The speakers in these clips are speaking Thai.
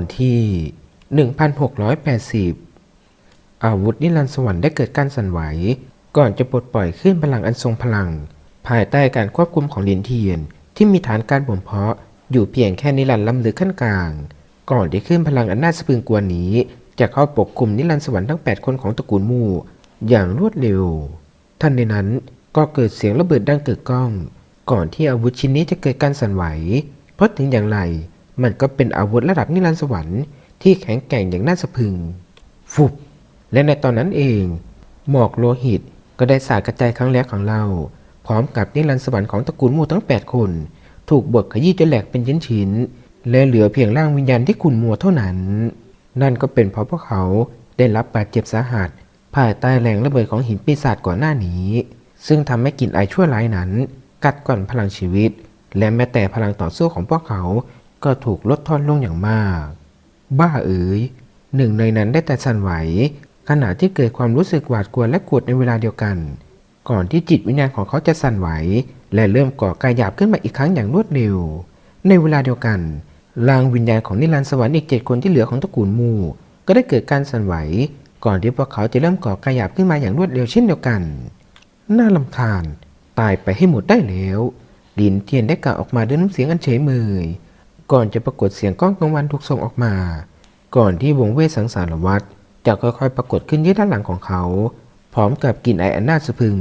อนที่ 1680 อาวุธนิรันดร์สวรรค์ได้เกิดการสั่นไหว ก่อนจะปลดปล่อยขึ้นพลังอันทรงพลัง ภายใต้การควบคุมของลินเทียน ที่มีฐานการบ่มเพาะอยู่เพียงแค่นิรันดร์ล้ำลึกขั้นกลาง ก่อนที่ขึ้นพลังอันน่าสะพรึงกลัวนี้ จะเข้าปกคลุมนิรันดร์สวรรค์ทั้ง 8 คนของตระกูลมู่อย่างรวดเร็ว ทันในนั้นก็เกิดเสียงระเบิดดังเกึกก้อง ก่อนที่อาวุธชิ้นนี้จะเกิดการสั่นไหว เพราะถึงอย่างไร มันก็เป็นอาวุธระดับนิรันดร์สวรรค์ที่แข็งแกร่งอย่างน่าสะพึง ฟุบ และในตอนนั้นเอง หมอกโลหิตก็ได้สาดกระจายครั้งแรกของเรา พร้อมกับนิรันดร์สวรรค์ของตระกูลมูทั้ง 8 คน ถูกบดขยี้จนแหลกเป็นชิ้นๆและเหลือเพียงร่างวิญญาณที่ขุ่นมัวเท่านั้น นั่นก็เป็นเพราะพวกเขาได้รับบาดเจ็บสาหัสภายใต้แรงระเบิดของหินปีศาจก่อนหน้านี้ ซึ่งทำให้กลิ่นไอชั่วร้ายนั้น กัดก่อนพลังชีวิต และแม้แต่พลังต่อสู้ของพวกเขา ก็ถูกลดทอนลงอย่างมาก บ้าเอ๋ยหนึ่งในนั้นได้แต่สั่นไหว ขณะที่เกิดความรู้สึกหวาดกลัวและกวดในเวลาเดียวกัน ก่อนที่จิตวิญญาณของเขาจะสั่นไหว และเริ่มก่อกายหยาบขึ้นมาอีกครั้งอย่างรวดเร็ว ในเวลาเดียวกันลางวิญญาณของนิรันดร์สวรรค์อีกเจ็ดคนที่เหลือของตระกูลมูก็ได้เกิดการสั่นไหว ก่อนที่พวกเขาจะเริ่มก่อกายหยาบขึ้นมาอย่างรวดเร็วเช่นเดียวกัน น่าลำคาญ ตายไปให้หมดได้แล้วลินเทียนได้กล่าวออกมาด้วยน้ำเสียงอันเฉยเมย ก่อนจะปรากฏเสียงก้องกลางวันถูกส่งออกมา ก่อนที่วงเวทสังสารวัตรจะค่อยๆ ปรากฏขึ้นที่ด้านหลังของเขา พร้อมกับกลิ่นไออันน่าสะพึง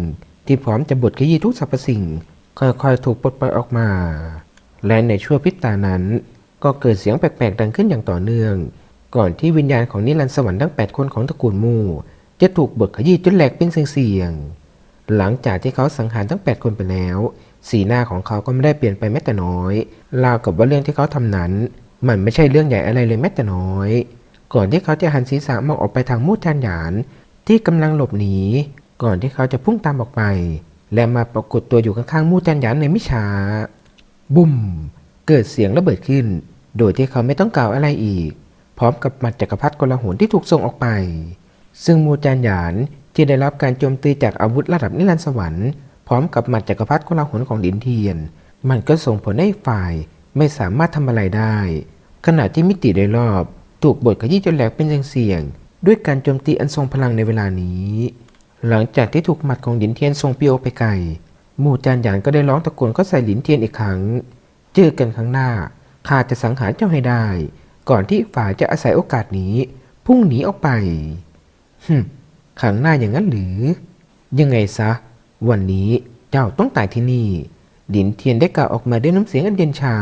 ที่พร้อมจะบดขยี้ทุกสรรพสิ่ง ค่อยๆ ถูกปลดปล่อยออกมา และในชั่วพริบตานั้น ก็เกิดเสียงแปลกๆ ดังขึ้นอย่างต่อเนื่อง ก่อนที่วิญญาณของนิรันดร์สวรรค์ทั้ง 8 คนของตระกูลมูจะถูกบดขยี้จนแหลกเป็นเสียงๆหลังจากที่เขาสังหารทั้ง 8 คนไปแล้ว สีหน้าของเขาก็ไม่ได้เปลี่ยนไปแม้แต่น้อยราวกับว่าเรื่องที่เขาทำนั้น มันไม่ใช่เรื่องใหญ่อะไรเลยแม้แต่น้อย ก่อนที่เขาจะหันศีรษะมองออกไปทางมูดจานหยาน ที่กำลังหลบหนีก่อนที่เขาจะพุ่งตามออกไป และมาปรากฏตัวอยู่ข้างๆมูดจานหยานในไม่ช้าบุ้มเกิดเสียงระเบิดขึ้น โดยที่เขาไม่ต้องกล่าวอะไรอีก พร้อมกับหมัดจักรพรรดิกลาหนที่ถูกส่งออกไป ซึ่งมูจานหยานที่ได้รับการโจมตีจากอาวุธระดับนิรันดร์สวรรค์ พร้อมกับหมัดจักรพรรดิกลาหนของดินเทียน มันก็ส่งผลให้ฝ่ายไม่สามารถทำอะไรได้ ขณะที่มิติโดยรอบ ถูกบดขยี้จนแหลกเป็นเสียงๆด้วยการโจมตีอันทรงพลังในเวลานี้ หลังจากที่ถูกหมัดของหลินเทียนทรงเปิโอไปไกลหมู่จานหยานก็ได้ร้องตะโกนเข้าใส่หลินเทียนอีกครั้ง เจอกันครั้งหน้าข้าจะสังหารเจ้าให้ได้ ก่อนที่ฝ่ายจะอาศัยโอกาสนี้พุ่งหนีออกไปฮึครั้งหน้าอย่างนั้นหรือ ยังไงซะ วันนี้เจ้าต้องตายที่นี่หลินเทียนได้กล่าวออกมาด้วยน้ำเสียงอันเย็นชา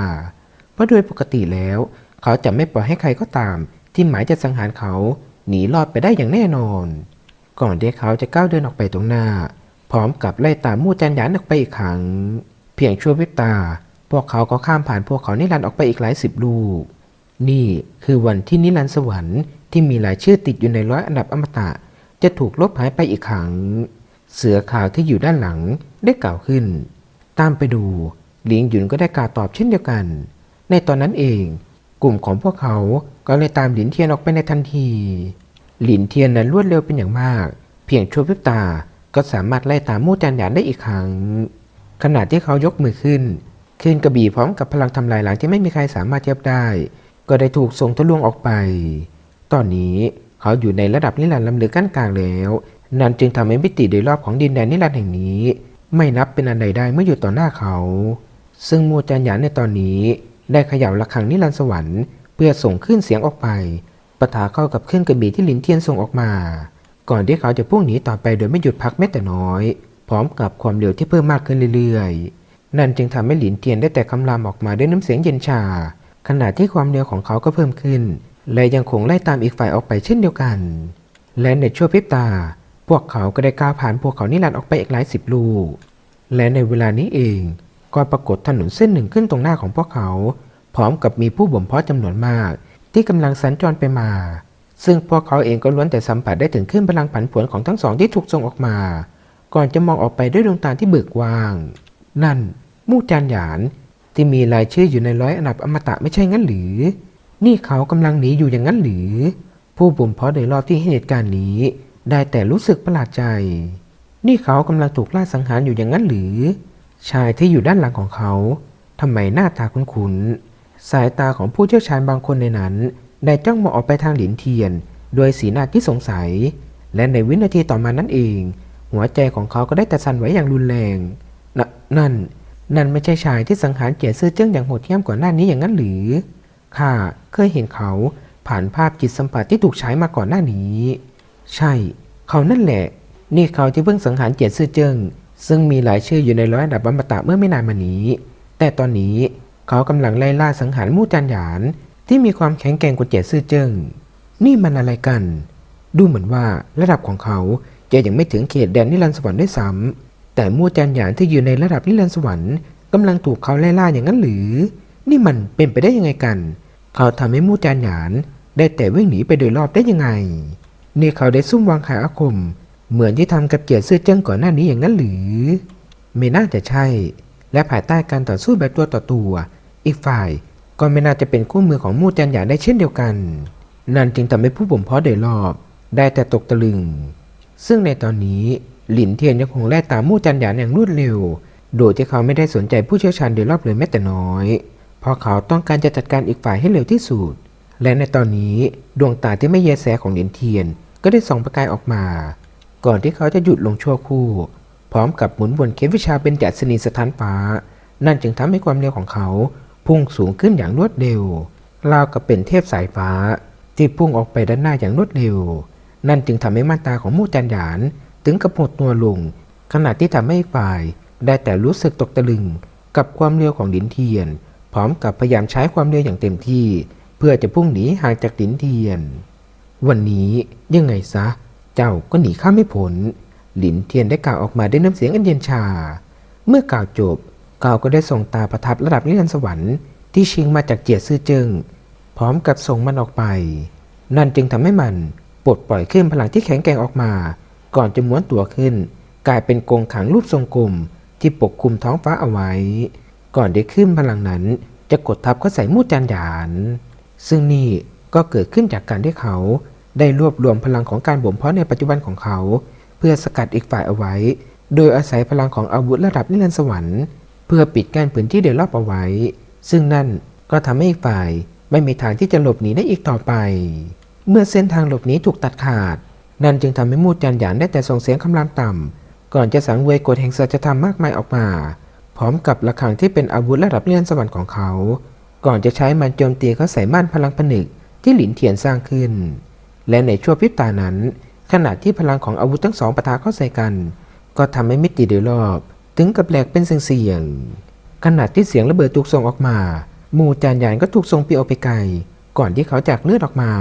เพราะโดยปกติแล้ว เขาจะไม่ปล่อยให้ใครก็ตาม ที่หมายจะสังหารเขาหนีรอดไปได้อย่างแน่นอน ก่อนที่เขาจะก้าวเดินออกไปตรงหน้า พร้อมกับไล่ตามมู่จันหยานออกไปอีกครั้ง เพียงชั่วพริบตา พวกเขาก็ข้ามผ่านพวกเขานิรันดร์ออกไปอีกหลายสิบลูก นี่คือวันที่นิรันดร์สวรรค์ที่มีรายชื่อติดอยู่ในร้อยอันดับอมตะ จะถูกลบหายไปอีกครั้ง เสือขาวที่อยู่ด้านหลังได้กล่าวขึ้น ตามไปดูหลิงหยุนก็ได้กล่าวตอบเช่นเดียวกัน ในตอนนั้นเอง กลุ่มของพวกเขาก็เลยตามหลินเทียนออกไปในทันที หลินเทียนนั้นรวดเร็วเป็นอย่างมาก เพียงชั่วพริบตาก็สามารถไล่ตามมู่จันหยานได้อีกครั้งขณะที่เขายกมือขึ้นขึ้นกระบี่พร้อมกับพลังทำลายหลังที่ไม่มีใครสามารถเทียบได้ ก็ได้ถูกส่งทะลวงออกไป ตอนนี้เขาอยู่ในระดับนิรันดร์ลำลึกกั้นกลางแล้ว นั่นจึงทำให้มิติโดยรอบของดินแดนนิรันดร์แห่งนี้ ไม่นับเป็นอันใดได้เมื่ออยู่ต่อหน้าเขา ซึ่งมูจานหยานในตอนนี้ ได้เขย่าระฆังนิรันดร์สวรรค์เพื่อส่งขึ้นเสียงออกไปปะทะเข้ากับขึ้นกระบี่ที่ลินเทียนส่งออกมา ก่อนที่เขาจะพุ่งหนีต่อไปโดยไม่หยุดพักแม้แต่น้อย พร้อมกับความเร็วที่เพิ่มมากขึ้นเรื่อยๆ นั่นจึงทำให้หลินเทียนได้แต่คำรามออกมาด้วยน้ำเสียงเย็นชา ขณะที่ความเร็วของเขาก็เพิ่มขึ้น และยังคงไล่ตามอีกฝ่ายออกไปเช่นเดียวกัน และในชั่วพริบตา พวกเขาก็ได้ก้าวผ่านพวกเขานิรันดร์ออกไปอีกหลายสิบลูก และในเวลานี้เองก็ปรากฏถนนเส้นหนึ่งขึ้นตรงหน้าของพวกเขา พร้อมกับมีผู้บ่มเพาะจำนวนมาก ที่กำลังสัญจรไปมา ซึ่งพวกเขาเองก็ล้วนแต่สัมผัสได้ถึงขึ้นพลังผันผวนของทั้งสองที่ถูกส่งออกมา ก่อนจะมองออกไปด้วยดวงตาที่เบิกว้าง นั่น มู่จานหยาน ที่มีรายชื่ออยู่ในร้อยอันดับอมตะไม่ใช่งั้นหรือ นี่เขากำลังหนีอยู่อย่างนั้นหรือ ผู้บ่มเพาะโดยรอบที่เห็นเหตุการณ์นี้ ได้แต่รู้สึกประหลาดใจ นี่เขากำลังถูกล่าสังหารอยู่อย่างนั้นหรือ ชายที่อยู่ด้านหลังของเขาทำไมหน้าตาคุ้นๆ สายตาของผู้เชี่ยวชาญบางคนในนั้น ได้จ้องมองออกไปทางหลินเทียนโดยสีหน้าที่สงสัย และในวินาทีต่อมานั่นเอง หัวใจของเขาก็ได้แต่สั่นไหวอย่างรุนแรงนนั่น นั่นไม่ใช่ชายที่สังหารเจียซื่อเจิ้งอย่างโหดเหี้ยมก่อนหน้านี้อย่างนั้นหรือ ข้าเคยเห็นเขาผ่านภาพจิตสัมผัสที่ถูกใช้มาก่อนหน้านี้ ใช่ เขานั่นแหละ นี่เขาที่เพิ่งสังหารเจียซื่อเจิ้งซึ่งมีหลายชื่ออยู่ในร้อยอันดับบัมปตะเมื่อไม่นานมานี้ แต่ตอนนี้เขากำลังไล่ล่าสังหารมู่จันหยาน ที่มีความแข็งแกร่งกว่าเจียซื่อเจิ้งนี่มันอะไรกัน ดูเหมือนว่าระดับของเขาจะยังไม่ถึงเขตแดนนิรันดร์สวรรค์ด้วยซ้ำแต่มู่จันหยานที่อยู่ในระดับนิรันดร์สวรรค์กำลังถูกเขาไล่ล่าอย่างนั้นหรือ นี่มันเป็นไปได้ยังไงกัน เขาทำให้มู่จันหยานได้แต่วิ่งหนีไปโดยรอบได้ยังไง นี่เขาได้ซุ่มวางขายอาคม เหมือนที่ทำกับเกียรติซื่อเจิ้งก่อนหน้านี้อย่างนั้นหรือ ไม่น่าจะใช่ และภายใต้การต่อสู้แบบตัวต่อตัว อีกฝ่ายก็ไม่น่าจะเป็นคู่มือของมู่จันหยานได้เช่นเดียวกัน นั่นจึงทำให้ผู้บ่มเพาะโดยรอบ ได้แต่ตกตะลึง ซึ่งในตอนนี้หลินเทียนยังคงไล่ตามมู่จันหยานอย่างรวดเร็ว โดยที่เขาไม่ได้สนใจผู้เชี่ยวชาญโดยรอบเลยแม้แต่น้อย เพราะเขาต้องการจะจัดการอีกฝ่ายให้เร็วที่สุด และในตอนนี้ดวงตาที่ไม่แยแสของหลินเทียน ก็ได้ส่องประกายออกมา ก่อนที่เขาจะหยุดลงชั่วครู่ พร้อมกับหมุนวนเคปวิชาเป็นจัดสนีสถานฟ้า นั่นจึงทำให้ความเร็วของเขา พุ่งสูงขึ้นอย่างรวดเร็วราวกับเป็นเทพสายฟ้า ที่พุ่งออกไปด้านหน้าอย่างรวดเร็ว นั่นจึงทำให้ม่านตาของมู่จันหยาน ถึงกับหดตัวลง ขณะที่ทำให้ฝ่าย ได้แต่รู้สึกตกตะลึงกับความเร็วของดินเทียน พร้อมกับพยายามใช้ความเร็วอย่างเต็มที่ เพื่อจะพุ่งหนีห่างจากดินเทียน วันนี้ยังไงซะ เจ้าก็หนีข้าไม่พ้นหลินเทียนได้กล่าวออกมาด้วยน้ำเสียงอันเย็นชา เมื่อกล่าวจบกล่าวก็ได้ส่งตาประทับระดับนิรันดร์สวรรค์ที่ชิงมาจากเจียซื่อเจิงพร้อมกับส่งมันออกไป นั่นจึงทำให้มันปลดปล่อยขึ้นพลังที่แข็งแกร่งออกมา ก่อนจะม้วนตัวขึ้น กลายเป็นกรงขังรูปทรงกลมที่ปกคลุมท้องฟ้าเอาไว้ ก่อนได้ขึ้นพลังนั้นจะกดทับเข้าใส่มู่จันหยาน ซึ่งนี่ ก็เกิดขึ้นจากการที่เขาได้รวบรวมพลังของการบ่มเพาะในปัจจุบันของเขา เพื่อสกัดอีกฝ่ายเอาไว้ โดยอาศัยพลังของอาวุธระดับนิรันดร์สวรรค์เพื่อปิดกั้นพื้นที่โดยรอบเอาไว้ ซึ่งนั่นก็ทำให้อีกฝ่ายไม่มีทางที่จะหลบหนีได้อีกต่อไป เมื่อเส้นทางหลบหนีถูกตัดขาด นั่นจึงทำให้มูดจันหยานได้แต่ส่งเสียงคำรามต่ำก่อนจะสังเวยกฎแห่งสัจธรรมมากมายออกมา พร้อมกับระฆังที่เป็นอาวุธระดับเลื่อนสวรรค์ของเขา ก่อนจะใช้มันโจมตีเขาใส่ม่านพลังผนึก ที่หลินเทียนสร้างขึ้น และในชั่วพริบตานั้น ขณะที่พลังของอาวุธทั้งสองปะทะเข้าใส่กัน ก็ทำให้มิติโดยรอบถึงกับแหลกเป็นเสียงๆขณะที่เสียงระเบิดถูกส่งออกมา หมู่จานยานก็ถูกส่งปีออกไปไกล ก่อนที่เขาจากเลือดออกมา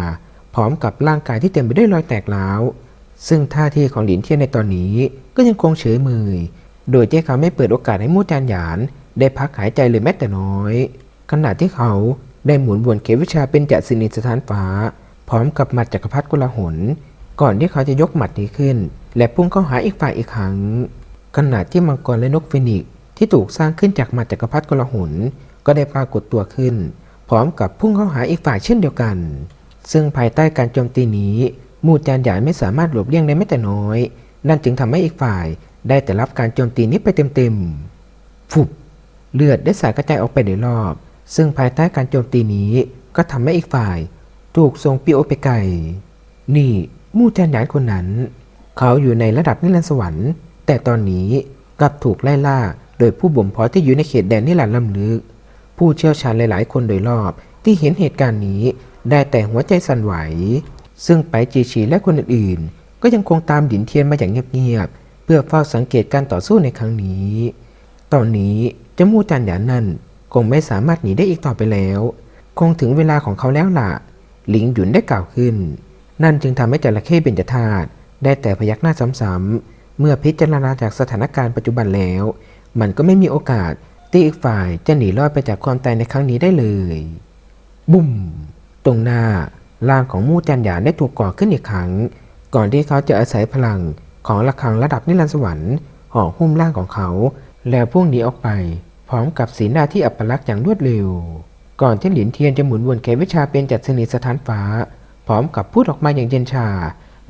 พร้อมกับร่างกายที่เต็มไปด้วยรอยแตกร้าว ซึ่งท่าทีของหลินเทียนในตอนนี้ก็ยังคงเฉยมือโดยที่เขาไม่เปิดโอกาสให้มู่จานหยาน ได้พักหายใจเลยแม้แต่น้อย ขณะที่เขา ได้หมุนวนเขวิชาเป็นจัสินิสถานฟ้า พร้อมกับหมัดจักรพรรดิกุลหน ก่อนที่เขาจะยกหมัดนี้ขึ้น และพุ่งเข้าหาอีกฝ่ายอีกครั้งขณะที่มังกรและนกฟินิกซ์ที่ถูกสร้างขึ้นจากหมัดจักรพรรดิกุลหน ก็ได้ปรากฏตัวขึ้น พร้อมกับพุ่งเข้าหาอีกฝ่ายเช่นเดียวกัน ซึ่งภายใต้การโจมตีนี้มูจานใหยานไม่สามารถหลบเลี่ยงได้แม้แต่น้อย นั่นจึงทำให้อีกฝ่ายได้แต่รับการโจมตีนี้ไปเต็มๆ ฟุบ เลือดได้สาดกระจายออกไปโดยรอบ ซึ่งภายใต้การโจมตีนี้ก็ทำให้อีกฝ่าย ถูกส่งปีโอไปไกล นี่มู่จานหยานคนนั้น เขาอยู่ในระดับนิรันดร์สวรรค์ แต่ตอนนี้กลับถูกไล่ล่าโดยผู้บ่มเพาะที่อยู่ในเขตแดนนิรันดร์ล้ำลึก ผู้เชี่ยวชาญหลาย ๆ คนโดยรอบที่เห็นเหตุการณ์นี้ได้แต่หัวใจสั่นไหว ซึ่งไปจีชีและคนอื่น ๆ ก็ยังคงตามดินเทียนมาอย่างเงียบ ๆ เพื่อเฝ้าสังเกตการต่อสู้ในครั้งนี้ ตอนนี้เจ้ามู่จันหยานนั่น คงไม่สามารถหนีได้อีกต่อไปแล้ว คงถึงเวลาของเขาแล้วล่ะหลิงหยุนได้กล่าวขึ้น นั่นจึงทำให้จระเข้เบญจธาตุได้แต่พยักหน้าซ้ำๆเมื่อพิจารณาจากสถานการณ์ปัจจุบันแล้ว มันก็ไม่มีโอกาสที่อีกฝ่ายจะหนีรอดไปจากความตายในครั้งนี้ได้เลย บุ้ม ตรงหน้าร่างของมู่จันหยานได้ถูกก่อขึ้นอีกครั้ง ก่อนที่เขาจะอาศัยพลังของระฆังระดับนิรันดร์สวรรค์ห่อหุ้มร่างของเขา แล้วพุ่งหนีออกไป พร้อมกับสีหน้าที่อัปลักษณ์อย่างรวดเร็ว ก่อนที่หลินเทียนจะหมุนวนเขวิชาเป็นจัดสนิทสถานฟ้า พร้อมกับพูดออกมาอย่างเย็นชา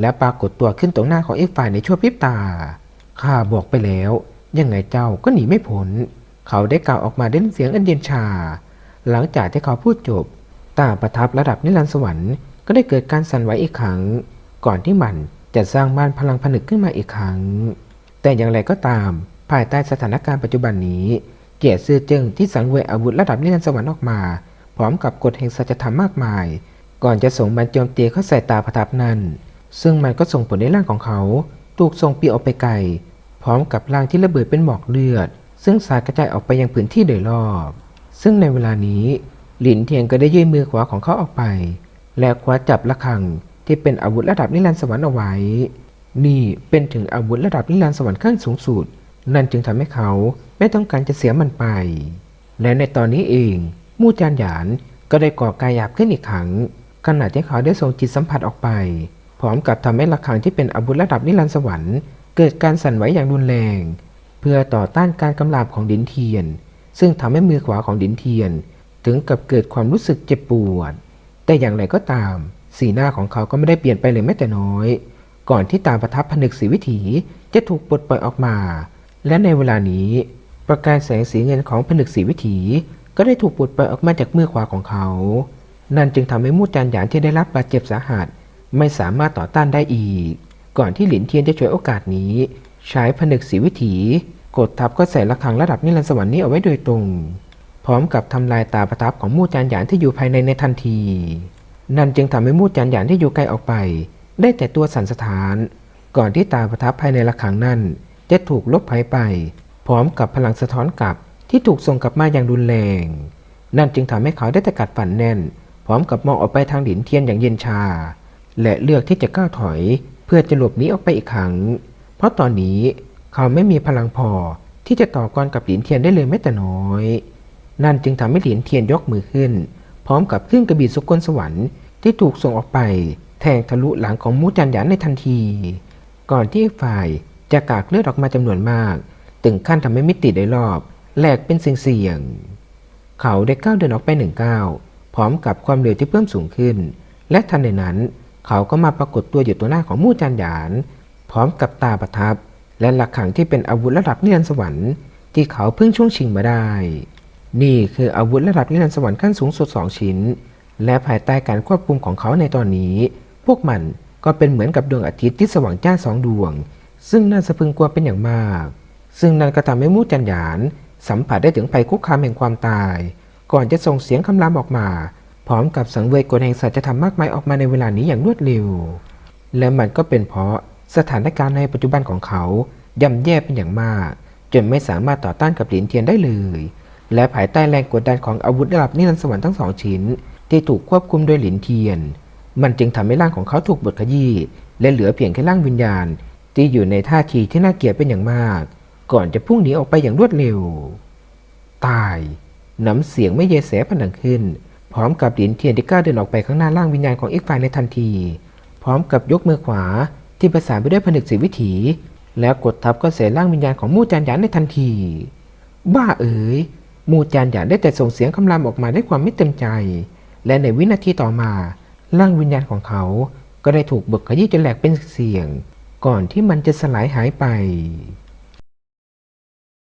และปรากฏตัวขึ้นตรงหน้าของเอีกฝ่ายในชั่วพริบตา ข้าบอกไปแล้ว ยังไงเจ้าก็หนีไม่พ้น เขาได้กล่าวออกมาด้วยเสียงอันเย็นชา หลังจากที่เขาพูดจบ ตาประทับระดับนิรันดร์สวรรค์ก็ได้เกิดการสั่นไหวอีกครั้ง ก่อนที่มันจะสร้างม่านพลังผนึกขึ้นมาอีกครั้ง แต่อย่างไรก็ตาม ภายใต้สถานการณ์ปัจจุบันนี้ เกียรติซื่อเจิงที่สังเวยอาวุธระดับนิรันดร์สวรรค์ออกมา พร้อมกับกฎแห่งสัจธรรมมากมาย ก่อนจะส่งมันโจมตีเข้าใส่ตาประทับนั้น ซึ่งมันก็ส่งผลในร่างของเขาถูกส่งปีออกไปไกล พร้อมกับร่างที่ระเบิดเป็นหมอกเลือด ซึ่งสาดกระจายออกไปยังพื้นที่โดยรอบ ซึ่งในเวลานี้ หลินเทียงก็ได้ยื่นมือขวาของเขาออกไป และคว้าจับระฆังที่เป็นอาวุธระดับนิรันดร์สวรรค์เอาไว้ นี่เป็นถึงอาวุธระดับนิรันดร์สวรรค์ขั้นสูงสุด นั่นจึงทำให้เขาไม่ต้องการจะเสียมันไป และในตอนนี้เองมู่จานหยานก็ได้ก่อกายหยาบขึ้นอีกครั้งขณะที่เขาได้ส่งจิตสัมผัสออกไป พร้อมกับทำให้ระฆังที่เป็นอาวุธระดับนิรันดร์สวรรค์เกิดการสั่นไหวอย่างรุนแรง เพื่อต่อต้านการกำราบของดินเทียน ซึ่งทำให้มือขวาของดินเทียน ถึงกับเกิดความรู้สึกเจ็บปวด แต่อย่างไรก็ตาม สีหน้าของเขาก็ไม่ได้เปลี่ยนไปเลยแม้แต่น้อย ก่อนที่ตาประทับผนึกสีวิถีจะถูกปลดปล่อยออกมา และในเวลานี้ ประกายแสงสีเงินของผนึกสีวิถี ก็ได้ถูกปลดปล่อยออกมาจากมือขวาของเขา นั่นจึงทำให้มูดจานหยานที่ได้รับบาดเจ็บสาหัส ไม่สามารถต่อต้านได้อีก ก่อนที่หลินเทียนจะฉวยโอกาสนี้ ใช้ผนึกสีวิถี กดทับก็ใส่ระฆังระดับนิรันดร์สวรรค์นี้เอาไว้โดยตรง พร้อมกับทำลายตาประทับของมู่จานหยานที่อยู่ภายในในทันที นั่นจึงทำให้มู่จานหยานที่อยู่ไกลออกไป ได้แต่ตัวสั่นสะท้าน ก่อนที่ตาประทับภายในระฆังนั้น จะถูกลบหายไป พร้อมกับพลังสะท้อนกลับที่ถูกส่งกลับมาอย่างรุนแรง นั่นจึงทำให้เขาได้แต่กัดฝันแน่น พร้อมกับมองออกไปทางหลินเทียนอย่างเย็นชา และเลือกที่จะก้าวถอยเพื่อจะหลบหนีออกไปอีกครั้ง เพราะตอนนี้เขาไม่มีพลังพอที่จะต่อกรกับหลินเทียนได้เลยแม้แต่น้อย นั่นจึงทำให้หลินเทียนยกมือขึ้น พร้อมกับขึ้นกระบี่สุกลสวรรค์ที่ถูกส่งออกไป แทงทะลุหลังของมูจันหยานในทันที ก่อนที่ฝ่าย จะกากเลือดออกมาจำนวนมาก ถึงขั้นทำให้มิติโดยรอบแหลกเป็นเสี่ยงๆเขาได้ก้าวเดินออกไปหนึ่งก้าวพร้อมกับความเร็วที่เพิ่มสูงขึ้น และทันใดนั้น เขาก็มาปรากฏตัวอยู่ตัวหน้าของมู่จันหยาน พร้อมกับตาประทับ และหลักขังที่เป็นอาวุธระดับนิรันดร์สวรรค์ที่เขาเพิ่งช่วงชิงมาได้ นี่คืออาวุธระดับนิรันดร์สวรรค์ขั้นสูงสุดสองชิ้น และภายใต้การควบคุมของเขาในตอนนี้ พวกมันก็เป็นเหมือนกับดวงอาทิตย์ที่สว่างจ้าสองดวง ซึ่งน่าสะพึงกลัวเป็นอย่างมาก ซึ่งนั่นก็ทำให้มู่จันหยานสัมผัสได้ถึงภัยคุกคามแห่งความตาย ก่อนจะส่งเสียงคำรามออกมา พร้อมกับสังเวยกฎแห่งสัจธรรมมากมายออกมาในเวลานี้อย่างรวดเร็ว และมันก็เป็นเพราะสถานการณ์ในปัจจุบันของเขาย่ำแย่เป็นอย่างมาก จนไม่สามารถต่อต้านกับหลินเทียนได้เลย และภายใต้แรงกดดันของอาวุธระดับนิรันดร์สวรรค์ทั้งสองชิ้น ที่ถูกควบคุมโดยหลินเทียน มันจึงทำให้ร่างของเขาถูกบดขยี้และเหลือเพียงแค่ร่างวิญญาณ ที่อยู่ในท่าทีที่น่าเกลียดเป็นอย่างมาก ก่อนจะพุ่งหนีออกไปอย่างรวดเร็ว ตายน้ำเสียงไม่เยแสผนังขึ้น พร้อมกับหลินเทียนที่ก้าวเดินออกไปข้างหน้าร่างวิญญาณของอีกฝ่ายในทันที พร้อมกับยกมือขวาที่ประสานไปด้วยผนึกสีวิถี แล้วกดทับก็เสยร่างวิญญาณของมู่จานหยานในทันที บ้าเอ๋ยมู่จานหยานได้แต่ส่งเสียงคำรามออกมาด้วยความไม่เต็มใจ และในวินาทีต่อมาร่างวิญญาณของเขาก็ได้ถูกบดขยี้จนแหลกเป็นเสียง ก่อนที่มันจะสลายหายไป